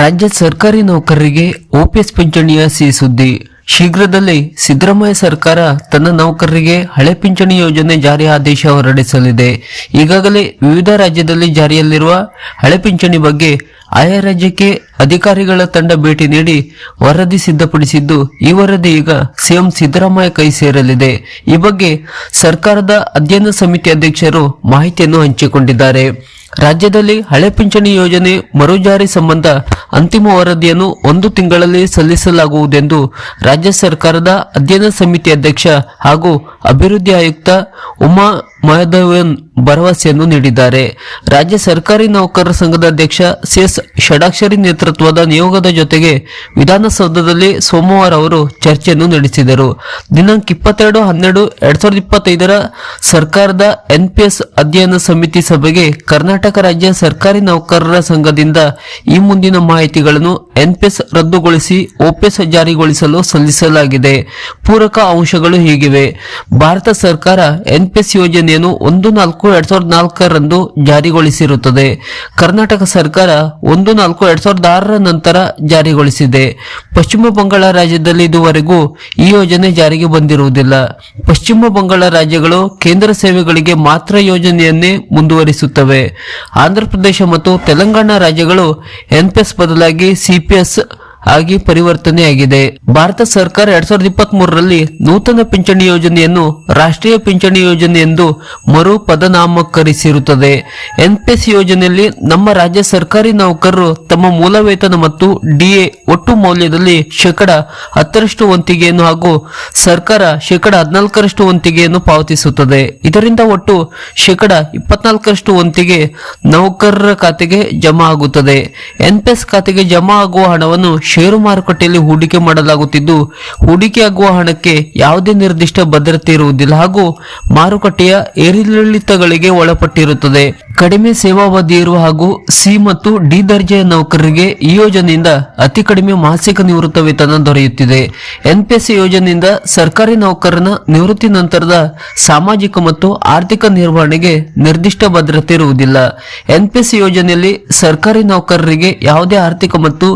ರಾಜ್ಯ ಸರ್ಕಾರಿ ನೌಕರರಿಗೆ ಓಪಿಎಸ್ ಪಿಂಚಣಿಯ ಸಿ ಸುದ್ದಿ. ಶೀಘ್ರದಲ್ಲೇ ಸಿದ್ದರಾಮಯ್ಯ ಸರ್ಕಾರ ತನ್ನ ನೌಕರರಿಗೆ ಹಳೆ ಪಿಂಚಣಿ ಯೋಜನೆ ಜಾರಿ ಆದೇಶ ಹೊರಡಿಸಲಿದೆ. ಈಗಾಗಲೇ ವಿವಿಧ ರಾಜ್ಯದಲ್ಲಿ ಜಾರಿಯಲ್ಲಿರುವ ಹಳೆ ಪಿಂಚಣಿ ಬಗ್ಗೆ ಆಯಾ ರಾಜ್ಯಕ್ಕೆ ಅಧಿಕಾರಿಗಳ ತಂಡ ಭೇಟಿ ನೀಡಿ ವರದಿ ಸಿದ್ಧಪಡಿಸಿದ್ದು, ಈ ವರದಿ ಈಗ ಸಿಎಂ ಸಿದ್ದರಾಮಯ್ಯ ಕೈ ಸೇರಲಿದೆ. ಈ ಬಗ್ಗೆ ಸರ್ಕಾರದ ಅಧ್ಯಯನ ಸಮಿತಿ ಅಧ್ಯಕ್ಷರು ಮಾಹಿತಿಯನ್ನು ಹಂಚಿಕೊಂಡಿದ್ದಾರೆ. ರಾಜ್ಯದಲ್ಲಿ ಹಳೆ ಪಿಂಚಣಿ ಯೋಜನೆ ಮರುಜಾರಿ ಸಂಬಂಧ ಅಂತಿಮ ವರದಿಯನ್ನು ಒಂದು ತಿಂಗಳಲ್ಲಿ ಸಲ್ಲಿಸಲಾಗುವುದೆಂದು ರಾಜ್ಯ ಸರ್ಕಾರದ ಅಧ್ಯಯನ ಸಮಿತಿ ಅಧ್ಯಕ್ಷ ಹಾಗೂ ಅಭಿವೃದ್ಧಿ ಆಯುಕ್ತ ಉಮಾ ಮಾಧವನ್ ಭರವಸೆಯನ್ನು ನೀಡಿದ್ದಾರೆ. ರಾಜ್ಯ ಸರ್ಕಾರಿ ನೌಕರರ ಸಂಘದ ಅಧ್ಯಕ್ಷ ಸಿಎಸ್ ಷಡಾಕ್ಷರಿ ನೇತೃತ್ವದ ನಿಯೋಗದ ಜೊತೆಗೆ ವಿಧಾನಸೌಧದಲ್ಲಿ ಸೋಮವಾರ ಅವರು ಚರ್ಚೆಯನ್ನು ನಡೆಸಿದರು. ದಿನಾಂಕ ಇಪ್ಪತ್ತೆರಡು, ಹನ್ನೆರಡು, ಎರಡ್ ಸಾವಿರದ ಇಪ್ಪತ್ತೈದರ ಸರ್ಕಾರದ ಎನ್ಪಿಎಸ್ ಅಧ್ಯಯನ ಸಮಿತಿ ಸಭೆಗೆ ಕರ್ನಾಟಕ ರಾಜ್ಯ ಸರ್ಕಾರಿ ನೌಕರರ ಸಂಘದಿಂದ ಈ ಮುಂದಿನ ಮಾಹಿತಿಗಳನ್ನು ಎನ್ಪಿಎಸ್ ರದ್ದುಗೊಳಿಸಿ ಓಪಿಎಸ್ ಜಾರಿಗೊಳಿಸಲು ಸಲ್ಲಿಸಲಾಗಿದೆ. ಪೂರಕ ಅಂಶಗಳು ಹೀಗಿವೆ. ಭಾರತ ಸರ್ಕಾರ ಎನ್ಪಿಎಸ್ ಯೋಜನೆಯನ್ನು ಒಂದು ನಾಲ್ಕು ಎರಡ್ ಸಾವಿರದ ನಾಲ್ಕರಂದು ಜಾರಿಗೊಳಿಸಿರುತ್ತದೆ. ಕರ್ನಾಟಕ ಸರ್ಕಾರ ಒಂದು ನಾಲ್ಕು ಎರಡ್ ಸಾವಿರದ ಆರರ ನಂತರ ಜಾರಿಗೊಳಿಸಿದೆ. ಪಶ್ಚಿಮ ಬಂಗಾಳ ರಾಜ್ಯದಲ್ಲಿ ಇದುವರೆಗೂ ಈ ಯೋಜನೆ ಜಾರಿಗೆ ಬಂದಿರುವುದಿಲ್ಲ. ಪಶ್ಚಿಮ ಬಂಗಾಳ ರಾಜ್ಯಗಳು ಕೇಂದ್ರ ಸೇವೆಗಳಿಗೆ ಮಾತ್ರ ಯೋಜನೆಯನ್ನೇ ಮುಂದುವರಿಸುತ್ತವೆ. ಆಂಧ್ರಪ್ರದೇಶ ಮತ್ತು ತೆಲಂಗಾಣ ರಾಜ್ಯಗಳು ಎನ್ಪಿಎಸ್ ಬದಲಾಗಿ ಸಿಪಿಎಸ್ ಆಗಿ ಪರಿವರ್ತನೆಯಾಗಿದೆ. ಭಾರತ ಸರ್ಕಾರ ಎರಡ್ ಸಾವಿರದ ಇಪ್ಪತ್ತ್ ಮೂರರಲ್ಲಿ ನೂತನ ಪಿಂಚಣಿ ಯೋಜನೆಯನ್ನು ರಾಷ್ಟ್ರೀಯ ಪಿಂಚಣಿ ಯೋಜನೆ ಎಂದು ಮರು ಪದನಾಮಕರಿಸಿರುತ್ತದೆ. ಎನ್ಪಿಎಸ್ ಯೋಜನೆಯಲ್ಲಿ ನಮ್ಮ ರಾಜ್ಯ ಸರ್ಕಾರಿ ನೌಕರರು ತಮ್ಮ ಮೂಲ ವೇತನ ಮತ್ತು ಡಿಎ ಒಟ್ಟು ಮೌಲ್ಯದಲ್ಲಿ ಶೇಕಡ ಹತ್ತರಷ್ಟು ವಂತಿಗೆಯನ್ನು ಹಾಗೂ ಸರ್ಕಾರ ಶೇಕಡ ಹದಿನಾಲ್ಕರಷ್ಟು ವಂತಿಗೆಯನ್ನು ಪಾವತಿಸುತ್ತದೆ. ಇದರಿಂದ ಒಟ್ಟು ಶೇಕಡ ಇಪ್ಪತ್ನಾಲ್ಕರಷ್ಟು ವಂತಿಗೆ ನೌಕರರ ಖಾತೆಗೆ ಜಮಾ ಆಗುತ್ತದೆ. ಎನ್ಪಿಎಸ್ ಖಾತೆಗೆ ಜಮಾ ಆಗುವ ಹಣವನ್ನು ಷೇರು ಮಾರುಕಟ್ಟೆಯಲ್ಲಿ ಹೂಡಿಕೆ ಮಾಡಲಾಗುತ್ತಿದ್ದು ಹೂಡಿಕೆಯಾಗುವ ಹಣಕ್ಕೆ ಯಾವುದೇ ನಿರ್ದಿಷ್ಟ ಭದ್ರತೆ ಇರುವುದಿಲ್ಲ ಹಾಗೂ ಮಾರುಕಟ್ಟೆಯ ಏರಿಳಿತಗಳಿಗೆ ಒಳಪಟ್ಟಿರುತ್ತದೆ. ಕಡಿಮೆ ಸೇವಾವಧಿ ಇರುವ ಹಾಗೂ ಸಿ ಮತ್ತು ಡಿ ದರ್ಜೆಯ ನೌಕರರಿಗೆ ಈ ಯೋಜನೆಯಿಂದ ಅತಿ ಕಡಿಮೆ ಮಾಸಿಕ ನಿವೃತ್ತ ವೇತನ ದೊರೆಯುತ್ತಿದೆ. ಎನ್ಪಿಎಸ್ ಯೋಜನೆಯಿಂದ ಸರ್ಕಾರಿ ನೌಕರನ ನಿವೃತ್ತಿ ನಂತರದ ಸಾಮಾಜಿಕ ಮತ್ತು ಆರ್ಥಿಕ ನಿರ್ವಹಣೆಗೆ ನಿರ್ದಿಷ್ಟ ಭದ್ರತೆ ಇರುವುದಿಲ್ಲ. ಎನ್ಪಿಎಸ್ ಯೋಜನೆಯಲ್ಲಿ ಸರ್ಕಾರಿ ನೌಕರರಿಗೆ ಯಾವುದೇ ಆರ್ಥಿಕ ಮತ್ತು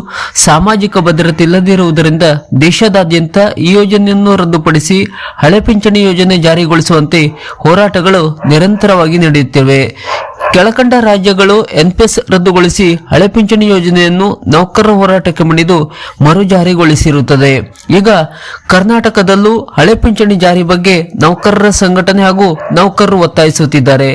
ಸಾಮಾಜಿಕ ಭದ್ರತೆ ಇಲ್ಲದಿರುವುದರಿಂದ ದೇಶದಾದ್ಯಂತ ಈ ಯೋಜನೆಯನ್ನು ರದ್ದುಪಡಿಸಿ ಹಳೆ ಪಿಂಚಣಿ ಯೋಜನೆ ಜಾರಿಗೊಳಿಸುವಂತೆ ಹೋರಾಟಗಳು ನಿರಂತರವಾಗಿ ನಡೆಯುತ್ತಿವೆ. ಕೆಳಕಂಡ ರಾಜ್ಯಗಳು ಎನ್ಪಿಎಸ್ ರದ್ದುಗೊಳಿಸಿ ಹಳೆ ಪಿಂಚಣಿ ಯೋಜನೆಯನ್ನು ನೌಕರರ ಹೋರಾಟಕ್ಕೆ ಮಣಿದು ಮರು ಜಾರಿಗೊಳಿಸಿರುತ್ತದೆ. ಈಗ ಕರ್ನಾಟಕದಲ್ಲೂ ಹಳೆ ಪಿಂಚಣಿ ಜಾರಿ ಬಗ್ಗೆ ನೌಕರರ ಸಂಘಟನೆ ಹಾಗೂ ನೌಕರರು ಒತ್ತಾಯಿಸುತ್ತಿದ್ದಾರೆ.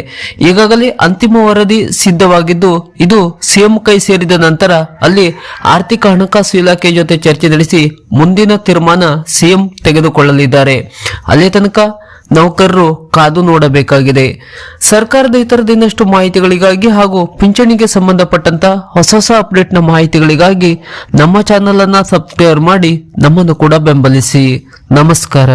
ಈಗಾಗಲೇ ಅಂತಿಮ ವರದಿ ಸಿದ್ಧವಾಗಿದ್ದು, ಇದು ಸಿಎಂ ಕೈ ಸೇರಿದ ನಂತರ ಅಲ್ಲಿ ಆರ್ಥಿಕ ಹಣಕಾಸು ಇಲಾಖೆ ಜೊತೆ ಚರ್ಚೆ ನಡೆಸಿ ಮುಂದಿನ ತೀರ್ಮಾನ ಸಿಎಂ ತೆಗೆದುಕೊಳ್ಳಲಿದ್ದಾರೆ. ಅಲ್ಲೇ ತನಕ ನೌಕರರು ಕಾದು ನೋಡಬೇಕಾಗಿದೆ. ಸರ್ಕಾರದ ಇತರ ಇನ್ನಷ್ಟು ಮಾಹಿತಿಗಳಿಗಾಗಿ ಹಾಗೂ ಪಿಂಚಣಿಗೆ ಸಂಬಂಧಪಟ್ಟಂತ ಹೊಸ ಹೊಸ ಅಪ್ಡೇಟ್ನ ಮಾಹಿತಿಗಳಿಗಾಗಿ ನಮ್ಮ ಚಾನೆಲ್ ಅನ್ನ ಸಬ್ಸ್ಕ್ರೈಬ್ ಮಾಡಿ ನಮ್ಮನ್ನು ಕೂಡ ಬೆಂಬಲಿಸಿ. ನಮಸ್ಕಾರ.